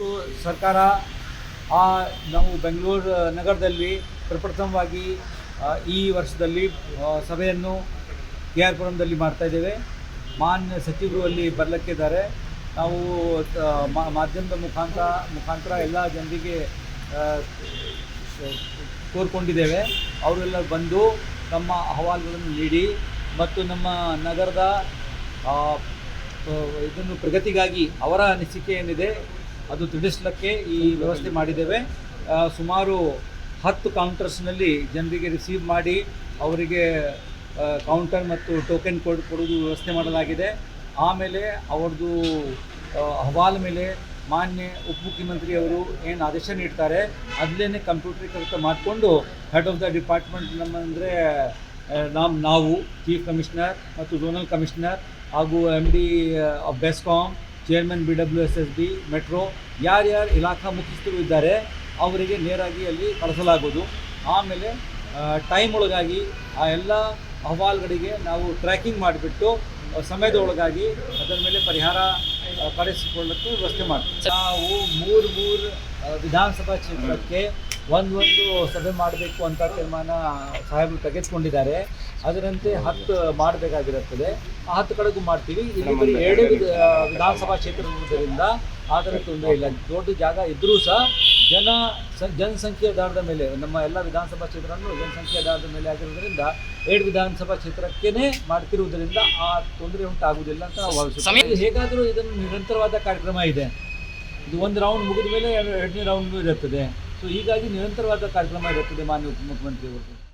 ಇವತ್ತು ಸರ್ಕಾರ ಆ ನಾವು ಬೆಂಗಳೂರು ನಗರದಲ್ಲಿ ಪ್ರಪ್ರಥಮವಾಗಿ ಈ ವರ್ಷದಲ್ಲಿ ಸಭೆಯನ್ನು ಕೆ ಆರ್ ಪುರಂದಲ್ಲಿ ಮಾಡ್ತಾ ಇದ್ದೇವೆ. ಮಾನ್ಯ ಸಚಿವರು ಅಲ್ಲಿ ಬರಲಿಕ್ಕಿದ್ದಾರೆ. ನಾವು ಮಾಧ್ಯಮದ ಮುಖಾಂತರ ಮುಖಾಂತರ ಎಲ್ಲ ಜನರಿಗೆ ಕೋರ್ಕೊಂಡಿದ್ದೇವೆ. ಅವರೆಲ್ಲ ಬಂದು ತಮ್ಮ ಅಹವಾಲುಗಳನ್ನು ನೀಡಿ ಮತ್ತು ನಮ್ಮ ನಗರದ ಇದನ್ನು ಪ್ರಗತಿಗಾಗಿ ಅವರ ಅನಿಸಿಕೆ ಏನಿದೆ ಅದು ತಿಳಿಸ್ಲಿಕ್ಕೆ ಈ ವ್ಯವಸ್ಥೆ ಮಾಡಿದ್ದೇವೆ. ಸುಮಾರು ಹತ್ತು ಕೌಂಟರ್ಸ್ನಲ್ಲಿ ಜನರಿಗೆ ರಿಸೀವ್ ಮಾಡಿ ಅವರಿಗೆ ಕೌಂಟರ್ ಮತ್ತು ಟೋಕನ್ ಕೊಡ್ ಕೊಡೋದು ವ್ಯವಸ್ಥೆ ಮಾಡಲಾಗಿದೆ. ಆಮೇಲೆ ಅವ್ರದ್ದು ಅಹವಾಲ್ ಅಹವಾಲು ಮೇಲೆ ಮಾನ್ಯ ಉಪಮುಖ್ಯಮಂತ್ರಿ ಅವರು ಏನು ಆದೇಶ ನೀಡ್ತಾರೆ ಅದನ್ನೇ ಕಂಪ್ಯೂಟರೀಕೃತ ಮಾಡಿಕೊಂಡು ಹೆಡ್ ಆಫ್ ದ ಡಿಪಾರ್ಟ್ಮೆಂಟ್ ನಮ್ಮ ಅಂದರೆ ನಮ್ಮ ನಾವು ಚೀಫ್ ಕಮಿಷನರ್ ಮತ್ತು ಝೋನಲ್ ಕಮಿಷನರ್ ಹಾಗೂ M D of BESCOM chairman B W S S B, metro, ಯಾರ್ಯಾರು ಇಲಾಖಾ ಮುಖ್ಯಸ್ಥರು ಇದ್ದಾರೆ, ಅವರಿಗೆ ನೇರಾಗಿ ಅಲ್ಲಿ ಕಳಿಸಲಾಗೋದು ಆಮೇಲೆ ಟೈಮ್ ಒಳಗಾಗಿ ಆ ಎಲ್ಲ ಅಹವಾಲುಗಳಿಗೆ ನಾವು ಟ್ರ್ಯಾಕಿಂಗ್ ಮಾಡಿಬಿಟ್ಟು ಸಮಯದ ಒಳಗಾಗಿ ಅದರ ಮೇಲೆ ಪರಿಹಾರ ಪಡಿಸಿಕೊಳ್ಳೋಕ್ಕೆ ವ್ಯವಸ್ಥೆ ಮಾಡ್ತೀವಿ. ನಾವು ಮೂರು ಮೂರು ವಿಧಾನಸಭಾ ಕ್ಷೇತ್ರಕ್ಕೆ ಒಂದೊಂದು ಸಭೆ ಮಾಡಬೇಕು ಅಂತ ತೀರ್ಮಾನ ಸಾಹೇಬರು ತೆಗೆದುಕೊಂಡಿದ್ದಾರೆ. ಅದರಂತೆ ಹತ್ತು ಮಾಡಬೇಕಾಗಿರುತ್ತದೆ. ಆ ಹತ್ತು ಕಡೆಗೂ ಮಾಡ್ತೀವಿ. ಇಲ್ಲಿ ಬರೀ ಎರಡು ವಿಧ- ವಿಧಾನಸಭಾ ಕ್ಷೇತ್ರ ಇರುವುದರಿಂದ ಅದರ ತೊಂದರೆ ಇಲ್ಲ. ದೊಡ್ಡ ಜಾಗ ಇದ್ದರೂ ಸಹ ಜನ ಸ- ಜನಸಂಖ್ಯೆ ಆಧಾರದ ಮೇಲೆ ನಮ್ಮ ಎಲ್ಲ ವಿಧಾನಸಭಾ ಕ್ಷೇತ್ರವನ್ನು ಜನಸಂಖ್ಯೆ ಆಧಾರದ ಮೇಲೆ ಆಗಿರೋದ್ರಿಂದ ಎರಡು ವಿಧಾನಸಭಾ ಕ್ಷೇತ್ರಕ್ಕೇನೆ ಮಾಡ್ತಿರುವುದರಿಂದ ಆ ತೊಂದರೆ ಉಂಟಾಗುವುದಿಲ್ಲ ಅಂತ ನಾವು ಭಾವಿಸುತ್ತೇವೆ. ಹೇಗಾದರೂ ಇದನ್ನು ನಿರಂತರವಾದ ಕಾರ್ಯಕ್ರಮ ಇದೆ. ಇದು ಒಂದು ರೌಂಡ್ ಮುಗಿದ ಮೇಲೆ ಎರಡು- ಎರಡನೇ ರೌಂಡ್ ಇರುತ್ತದೆ. ಸೊ ಹೀಗಾಗಿ ನಿರಂತರವಾದ ಕಾರ್ಯಕ್ರಮ ಇರುತ್ತದೆ ಮಾನ್ಯ ಉಪಮುಖ್ಯಮಂತ್ರಿಯವರು.